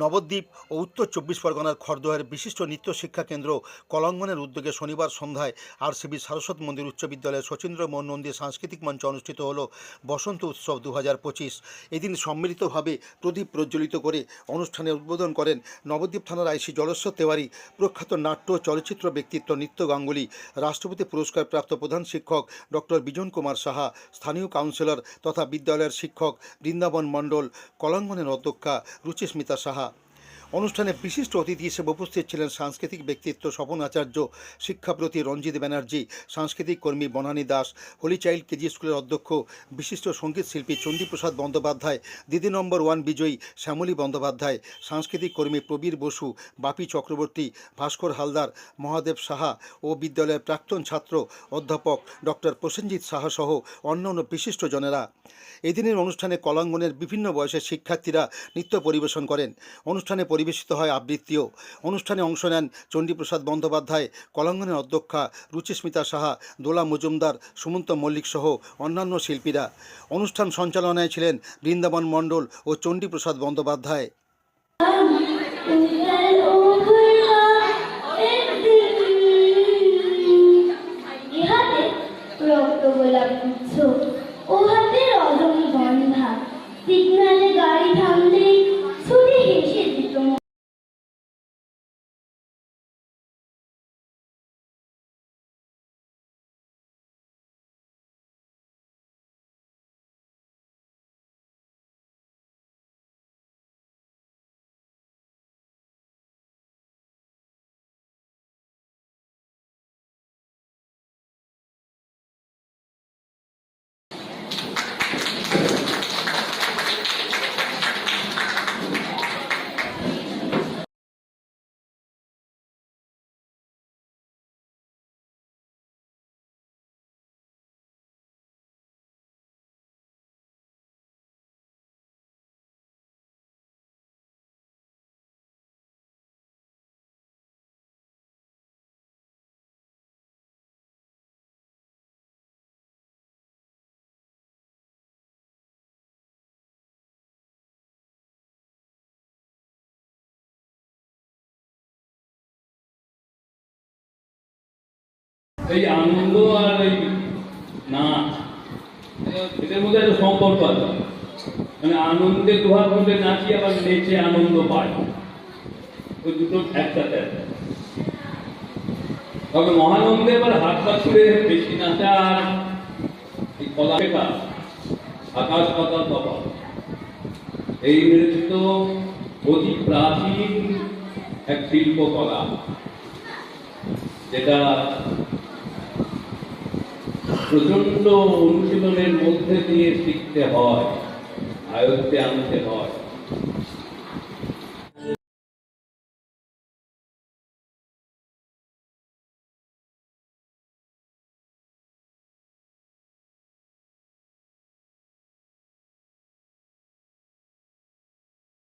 নবদ্বীপ ও উত্তর চব্বিশ পরগনার খড়দহের বিশিষ্ট নৃত্য শিক্ষা কেন্দ্র কলাঙ্গনের উদ্যোগে শনিবার সন্ধ্যায় আরসিবি সারস্বত মন্দির উচ্চ বিদ্যালয়ের শচীন্দ্র মোহন নন্দী সাংস্কৃতিক মঞ্চ অনুষ্ঠিত হল বসন্ত উৎসব দু হাজার পঁচিশ। এদিন সম্মিলিতভাবে প্রদীপ প্রজ্বলিত করে অনুষ্ঠানে উদ্বোধন করেন নবদ্বীপ থানার আইসি জলেশ্বর তেওয়ারি, প্রখ্যাত নাট্য চলচ্চিত্র ব্যক্তিত্ব নিত্য গাঙ্গুলি, রাষ্ট্রপতি পুরস্কার প্রাপ্ত প্রধান শিক্ষক ডক্টর বিজন কুমার সাহা, স্থানীয় কাউন্সিলর তথা বিদ্যালয়ের শিক্ষক বৃন্দাবন মণ্ডল, কলাঙ্গনের অধ্যক্ষা রুচিস্মিতা সাহা অনুষ্ঠানে বিশিষ্ট অতিথি হিসেবে উপস্থিত ছিলেন সাংস্কৃতিক ব্যক্তিত্ব স্বপন আচার্য শিক্ষাপ্রতি রঞ্জিত ব্যানার্জি, সাংস্কৃতিক কর্মী Banani Das, holy child KG স্কুলের অধ্যক্ষ, বিশিষ্ট সংগীত শিল্পী চণ্ডীপ্রসাদ বন্দ্যোপাধ্যায়, দিদি নম্বর ওয়ান বিজয়ী শ্যামলী বন্দ্যোপাধ্যায়, সাংস্কৃতিক কর্মী প্রবীর বসু, বাপি চক্রবর্তী, ভাস্কর হালদার, মহাদেব সাহা ও বিদ্যালয়ের প্রাক্তন ছাত্র, অধ্যাপক ডক্টর প্রসেনজিৎ সাহা সহ অন্যান্য বিশিষ্ট জনেরা। এদিনের অনুষ্ঠানে কলাঙ্গনের বিভিন্ন বয়সের শিক্ষার্থীরা নৃত্য পরিবেশন করেন। অনুষ্ঠানে পরিবেশিত হয় আবৃত্তিও। অনুষ্ঠানে অংশ নেন চণ্ডীপ্রসাদ বন্দ্যোপাধ্যায়, কলাঙ্গনের অধ্যক্ষা রুচিস্মিতা সাহা, দোলা মজুমদার, সুমন্ত মল্লিক সহ অন্যান্য শিল্পীরা। অনুষ্ঠান সঞ্চালনায় ছিলেন বৃন্দাবন মণ্ডল ও চণ্ডীপ্রসাদ বন্দ্যোপাধ্যায়। রক্ত গোলাপ গুচ্ছ ও হাতে রজনীগন্ধা সিগনালে গাড়ি এই আনন্দ আর এই নাচ এদের মধ্যে একটা সম্পর্ক আছে। মানে আনন্দের দোহার মধ্যে নাচি আবার নেচে আনন্দ পায়। ওই দুটো একসাথে তবে মহানন্দে এবার হাত পা ছুড়ে বেশি নাচা আর এই কলা শেখা আকাশ পাতাল তফাৎ এই নৃত্য অতি প্রাচীন এক শিল্পকলা, যেটা প্রচণ্ড অনুশীলনের মধ্যে দিয়ে শিখতে হয় আয়ত্তে আনতে হয়।